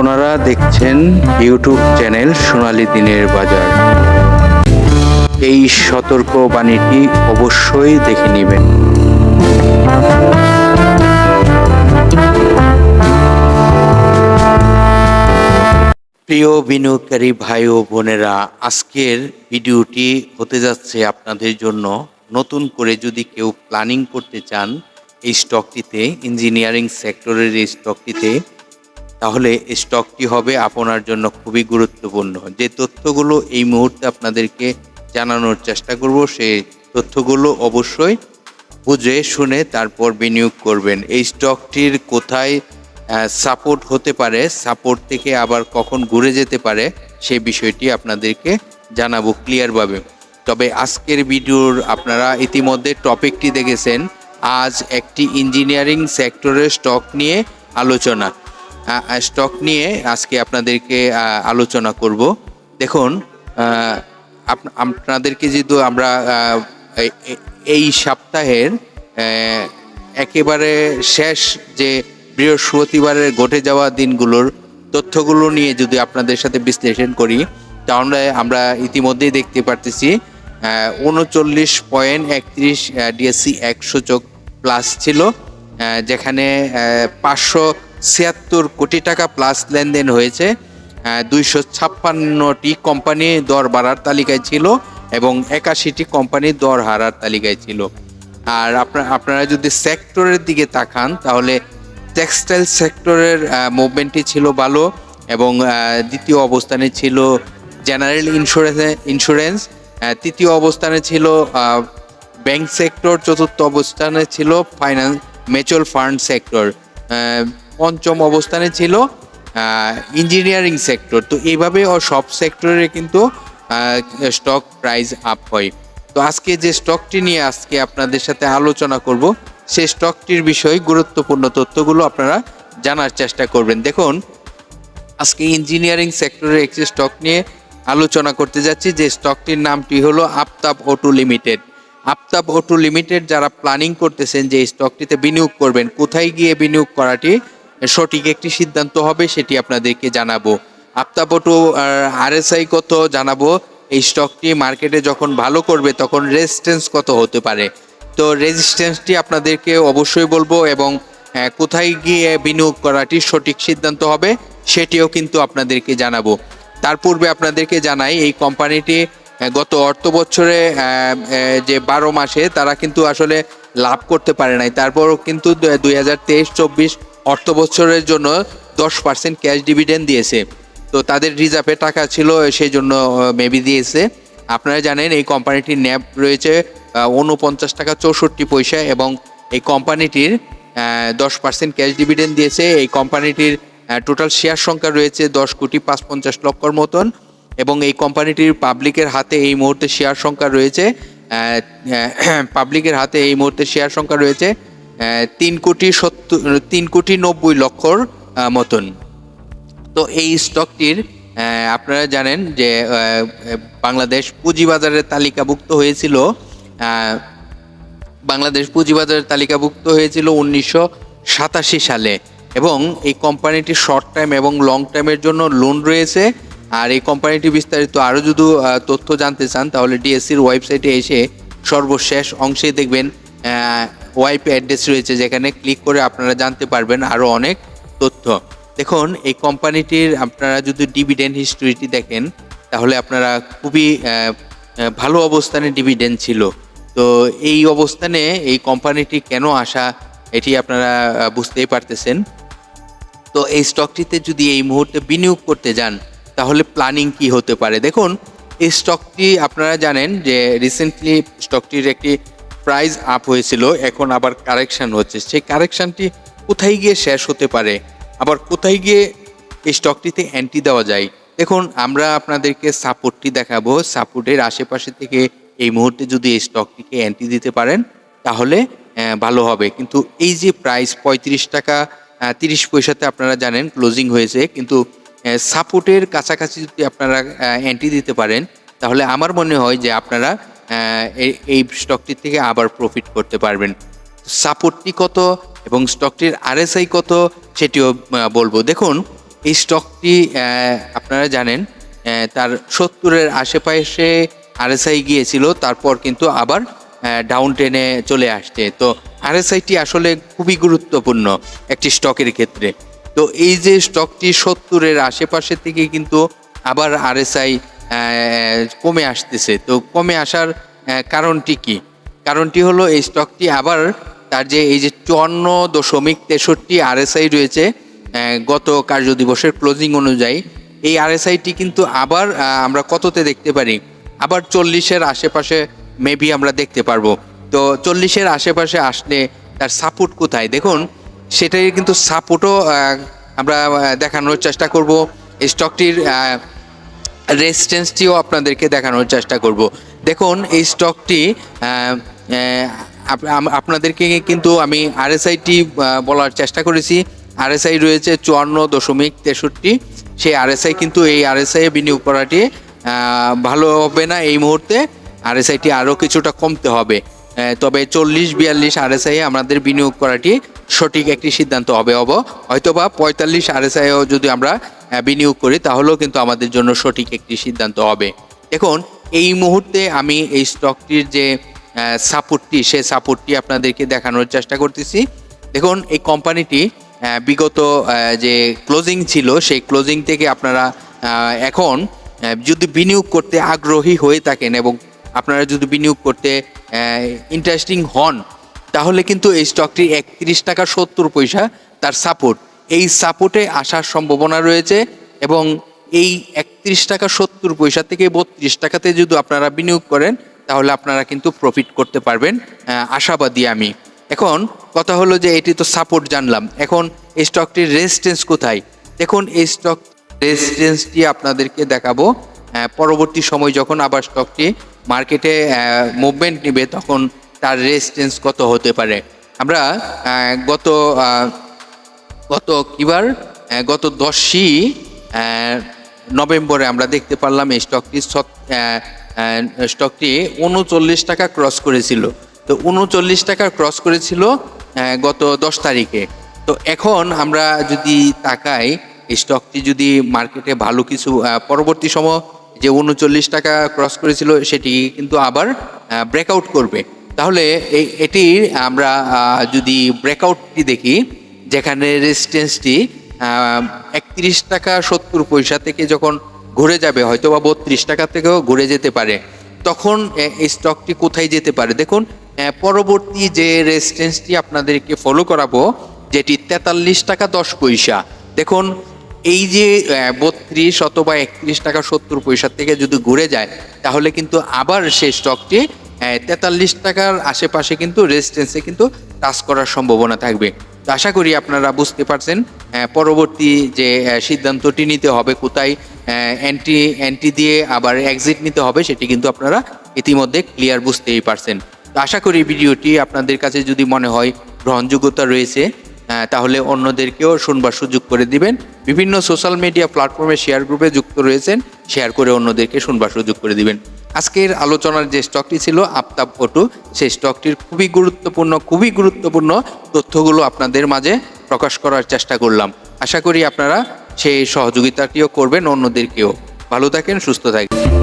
আপনারা দেখছেন YouTube channel সোনালি দিনের বাজার। এই সতর্ক বাণীটি অবশ্যই দেখে নেবেন। প্রিয় বিনিয়োগকারী ভাই ও বোনেরা, আজকের ভিডিওটি হতে যাচ্ছে আপনাদের জন্য। নতুন করে যদি কেউ প্ল্যানিং করতে চান এই স্টকটিতে, ইঞ্জিনিয়ারিং সেক্টরের এই স্টকটিতে তাহলে স্টকটি হবে আপনার জন্য খুবই গুরুত্বপূর্ণ। যে তথ্যগুলো এই মুহূর্তে আপনাদেরকে জানানোর চেষ্টা করব, সেই তথ্যগুলো অবশ্যই বুঝে, শুনে তারপর বিনিয়োগ করবেন। এই স্টকটির কোথায় সাপোর্ট হতে পারে সাপোর্ট থেকে আবার কখন ঘুরে যেতে পারে সেই বিষয়টি আপনাদেরকে জানাব ক্লিয়ারভাবে তবে আজকের ভিডিওর আপনারা ইতিমধ্যে টপিকটি দেখেছেন। আজ একটি ইঞ্জিনিয়ারিং সেক্টরের স্টক নিয়ে আলোচনা। স্টক নিয়ে আজকে আপনাদেরকে আলোচনা করব। দেখুন আপ- আপনাদেরকে যেহেতু আমরা এই সপ্তাহের একেবারে শেষ যে বৃহস্পতিবারের ঘটে যাওয়া দিনগুলোর তথ্যগুলো নিয়ে যদি আপনাদের সাথে বিশ্লেষণ করি, তাহলে আমরা ইতিমধ্যেই দেখতে পারতেছি উনচল্লিশ পয়েন্ট একত্রিশ ডিএসসি এক সূচক প্লাস ছিল যেখানে পাঁচশো ছিয়াত্তর কোটি টাকা প্লাস লেনদেন হয়েছে। দুইশো ছাপ্পান্নটি কোম্পানি দর বাড়ার তালিকায় ছিল এবং একাশিটি কোম্পানি দর হারার তালিকায় ছিল। আর আপনার আপনারা যদি সেক্টরের দিকে তাকান, তাহলে টেক্সটাইল সেক্টরের মুভমেন্টটি ছিল ভালো এবং দ্বিতীয় অবস্থানে ছিল জেনারেল ইন্স্যুরেন্স ইন্স্যুরেন্স তৃতীয় অবস্থানে ছিল ব্যাংক সেক্টর চতুর্থ অবস্থানে ছিল ফাইন্যান্স মিউচুয়াল ফান্ড সেক্টর পঞ্চম অবস্থানে ছিল ইঞ্জিনিয়ারিং সেক্টর তো এইভাবে ও সব সেক্টরে কিন্তু স্টক প্রাইস আপ হয়। তো আজকে যে স্টকটি নিয়ে আজকে আপনাদের সাথে আলোচনা করব সেই স্টকটির বিষয়ে গুরুত্বপূর্ণ তথ্যগুলো আপনারা জানার চেষ্টা করবেন। দেখুন, আজকে ইঞ্জিনিয়ারিং সেক্টরের একটি স্টক নিয়ে আলোচনা করতে যাচ্ছি। যে স্টকটির নামটি হলো Aftab auto limited. Aftab auto limited যারা প্ল্যানিং করতেছেন যে স্টকটিতে বিনিয়োগ করবেন, কোথায় গিয়ে বিনিয়োগ করাটি সঠিক একটি সিদ্ধান্ত হবে, সেটি আপনাদেরকে জানাব। আফতাব অটো আরএসআই কত জানাব? এই স্টকটি মার্কেটে যখন ভালো করবে, তখন রেজিস্ট্যান্স কত হতে পারে? তো রেজিস্ট্যান্সটি আপনাদেরকে অবশ্যই বলব এবং কোথায় গিয়ে বিনিয়োগ করাটি সঠিক সিদ্ধান্ত হবে, সেটিও কিন্তু আপনাদেরকে জানাব। তার পূর্বে আপনাদেরকে জানাই, এই কোম্পানিটি গত অর্থ বছরে যে বারো মাসে, তারা কিন্তু আসলে লাভ করতে পারে নাই। তারপরও কিন্তু দুই হাজার তেইশ, চব্বিশ অর্থ বছরের জন্য দশ পার্সেন্ট ক্যাশ ডিভিডেন্ড দিয়েছে। তো তাদের রিজার্ভে টাকা ছিল, সেই জন্য মেবি দিয়েছে। আপনারা জানেন, এই কোম্পানিটির ন্যাব রয়েছে উনপঞ্চাশ টাকা চৌষট্টি পয়সা এবং এই কোম্পানিটির দশ পার্সেন্ট ক্যাশ ডিভিডেন্ড দিয়েছে। এই কোম্পানিটির টোটাল শেয়ার সংখ্যা রয়েছে দশ কোটি পাঁচ পঞ্চাশ লক্ষর মতন এবং এই কোম্পানিটির পাবলিকের হাতে এই মুহূর্তে শেয়ার সংখ্যা রয়েছে পাবলিকের হাতে এই মুহূর্তে শেয়ার সংখ্যা রয়েছে তিন কোটি সত্তর, তিন কোটি নব্বই লক্ষর মতন। তো এই স্টকটির আপনারা জানেন যে বাংলাদেশ পুঁজিবাজারের তালিকাভুক্ত হয়েছিল বাংলাদেশ পুঁজিবাজারের তালিকাভুক্ত হয়েছিল উনিশশো সাতাশি সালে। এবং এই কোম্পানিটি শর্ট টাইম এবং লং টাইমের জন্য লোন রয়েছে। আর এই কোম্পানিটি বিস্তারিত আরও যদি তথ্য জানতে চান, তাহলে ডিএসসির ওয়েবসাইটে এসে সর্বশেষ অংশে দেখবেন ওয়াইপ অ্যাড্রেস রয়েছে যেখানে ক্লিক করে আপনারা জানতে পারবেন আরও অনেক তথ্য। দেখুন, এই কোম্পানিটির আপনারা যদি ডিভিডেন্ড হিস্ট্রিটি দেখেন, তাহলে আপনারা খুবই ভালো অবস্থানে ডিভিডেন্ড ছিল। তো এই অবস্থানে এই কোম্পানিটি কেন আসা, এটি আপনারা বুঝতেই পারতেছেন। তো এই স্টকটিতে যদি এই মুহূর্তে বিনিয়োগ করতে যান, তাহলে প্ল্যানিং কি হতে পারে? দেখুন, এই স্টকটি আপনারা জানেন যে রিসেন্টলি স্টকটির একটি প্রাইস আপ হয়েছিল, এখন আবার কারেকশন হচ্ছে। সেই কারেকশনটি কোথায় গিয়ে শেষ হতে পারে? আবার কোথায় গিয়ে এই স্টকটিতে অ্যান্টি দেওয়া যায়? দেখুন, আমরা আপনাদেরকে সাপোর্টটি দেখাবো। সাপোর্টের আশেপাশে থেকে এই মুহূর্তে যদি এই স্টকটিকে অ্যান্টি দিতে পারেন, তাহলে ভালো হবে। কিন্তু এই যে প্রাইস পঁয়ত্রিশ টাকা তিরিশ পয়সাতে আপনারা জানেন ক্লোজিং হয়েছে। কিন্তু সাপোর্টের কাছাকাছি যদি আপনারা অ্যান্টি দিতে পারেন, তাহলে আমার মনে হয় যে আপনারা এই- স্টকটি থেকে আবার প্রফিট করতে পারবেন। সাপোর্টটি কত এবং স্টকটির আরএসআই কত সেটিও বলব। দেখুন, এই স্টকটি আপনারা জানেন তার সত্তরের আশেপাশে আরএসআই গিয়েছিল, তারপর কিন্তু আবার ডাউন টেনে চলে আসছে। তো আরএসআইটি আসলে খুবই গুরুত্বপূর্ণ একটি স্টকের ক্ষেত্রে। তো এই যে স্টকটি সত্তরের আশেপাশে থেকে কিন্তু আবার আরএসআই কমে আসতেছে। তো কমে আসার কারণটি কি? কারণটি হলো এই স্টকটি আবার তার যে এই যে চুয়ান্ন দশমিক তেষট্টি আরএসআই রয়েছে গত কার্য দিবসের ক্লোজিং অনুযায়ী, এই আরএসআইটি কিন্তু আবার আমরা কততে দেখতে পারি? আবার চল্লিশের আশেপাশে মেবি আমরা দেখতে পারব। তো চল্লিশের আশেপাশে আসলে তার সাপোর্ট কোথায়? দেখুন, সেটাই কিন্তু সাপোর্টও আমরা দেখানোর চেষ্টা করব। স্টকটির আহ, রেজিস্ট্যান্সটিও আপনাদেরকে দেখানোর চেষ্টা করব। দেখুন এই স্টকটি আপনাদেরকে কিন্তু আমি আরএসআইটি বলার চেষ্টা করেছি। আরএসআই রয়েছে চুয়ান্ন দশমিক তেষট্টি। সেই আরএসআই কিন্তু এই আরএসআই বিনিয়োগ করাটি ভালো হবে না এই মুহূর্তে। আরএসআইটি আরও কিছুটা কমতে হবে। তবে চল্লিশ বিয়াল্লিশ আরএসআই আমাদের বিনিয়োগ করাটি সঠিক একটি সিদ্ধান্ত হবে হব হয়তোবা পঁয়তাল্লিশ আরএসআইও যদি আমরা বিনিয়োগ করি, তাহলেও কিন্তু আমাদের জন্য সঠিক একটি সিদ্ধান্ত হবে। দেখুন, এই মুহূর্তে আমি এই স্টকটির যে সাপোর্টটি সে সাপোর্টটি আপনাদেরকে দেখানোর চেষ্টা করতেছি। দেখুন, এই কোম্পানিটি বিগত যে ক্লোজিং ছিল, সেই ক্লোজিং থেকে আপনারা এখন যদি বিনিয়োগ করতে আগ্রহী হয়ে থাকেন এবং আপনারা যদি বিনিয়োগ করতে ইন্টারেস্টিং হন তাহলে কিন্তু এই স্টকটি একত্রিশ টাকা সত্তর পয়সা তার সাপোর্ট এই সাপোর্টে আসার সম্ভাবনা রয়েছে এবং এই একত্রিশ টাকা সত্তর পয়সা থেকে বত্রিশ টাকাতে যদি আপনারা বিনিয়োগ করেন, তাহলে আপনারা কিন্তু প্রফিট করতে পারবেন আশাবাদী আমি। এখন কথা হলো যে এটি তো সাপোর্ট জানলাম। এখন এই স্টকটির রেজিস্ট্যান্স কোথায়? দেখুন, এই স্টক রেজিস্ট্যান্সটি আপনাদেরকে দেখাবো। পরবর্তী সময় যখন আবার স্টকটি মার্কেটে মুভমেন্ট নেবে, তখন তার রেজিস্ট্যান্স কত হতে পারে? আমরা গত গত কিবার গত দশই নভেম্বরে আমরা দেখতে পারলাম এই স্টকটি স্টকটি উনচল্লিশ টাকা ক্রস করেছিল। তো উনচল্লিশ টাকা ক্রস করেছিল গত দশ তারিখে। তো এখন আমরা যদি তাকাই স্টকটি যদি মার্কেটে ভালো কিছু পরবর্তী সময় যে উনচল্লিশ টাকা ক্রস করেছিল, সেটি কিন্তু আবার ব্রেকআউট করবে। তাহলে এই, এটি আমরা যদি ব্রেকআউটটি দেখি, যেখানে রেজিস্ট্যান্সটি একত্রিশ টাকা সত্তর পয়সা থেকে যখন ঘুরে যাবে হয়তো বা বত্রিশ টাকা থেকেও ঘুরে যেতে পারে, তখন এই স্টকটি কোথায় যেতে পারে? দেখুন পরবর্তী যে রেজিস্ট্যান্সটি আপনাদেরকে ফলো করাবো, যেটি তেতাল্লিশ টাকা দশ পয়সা। দেখুন, এই যে বত্রিশ অথবা একত্রিশ টাকা সত্তর পয়সা থেকে যদি ঘুরে যায়, তাহলে কিন্তু আবার সেই স্টকটি তেতাল্লিশ টাকার আশেপাশে কিন্তু রেজিস্ট্যান্সে কিন্তু টাচ করার সম্ভাবনা থাকবে। তো আশা করি আপনারা বুঝতে পারছেন পরবর্তী যে সিদ্ধান্তটি নিতে হবে, কোথায় অ্যান্টি অ্যান্টি দিয়ে আবার এক্সিট নিতে হবে, সেটি কিন্তু আপনারা ইতিমধ্যে ক্লিয়ার বুঝতেই পারছেন। তো আশা করি ভিডিওটি আপনাদের কাছে যদি মনে হয় গ্রহণযোগ্যতা রয়েছে তাহলে অন্যদেরকেও শুনবার সুযোগ করে দিবেন। বিভিন্ন সোশ্যাল মিডিয়া প্ল্যাটফর্মে শেয়ার গ্রুপে যুক্ত রয়েছেন শেয়ার করে অন্যদেরকে শুনবার সুযোগ করে দিবেন। আজকের আলোচনার যে স্টকটি ছিল, আফতাব ফটো সেই স্টকটির খুবই গুরুত্বপূর্ণ খুবই গুরুত্বপূর্ণ তথ্যগুলো আপনাদের মাঝে প্রকাশ করার চেষ্টা করলাম। আশা করি আপনারা সেই সহযোগিতাটিও করবেন, অন্যদেরকেও। ভালো থাকেন, সুস্থ থাকেন।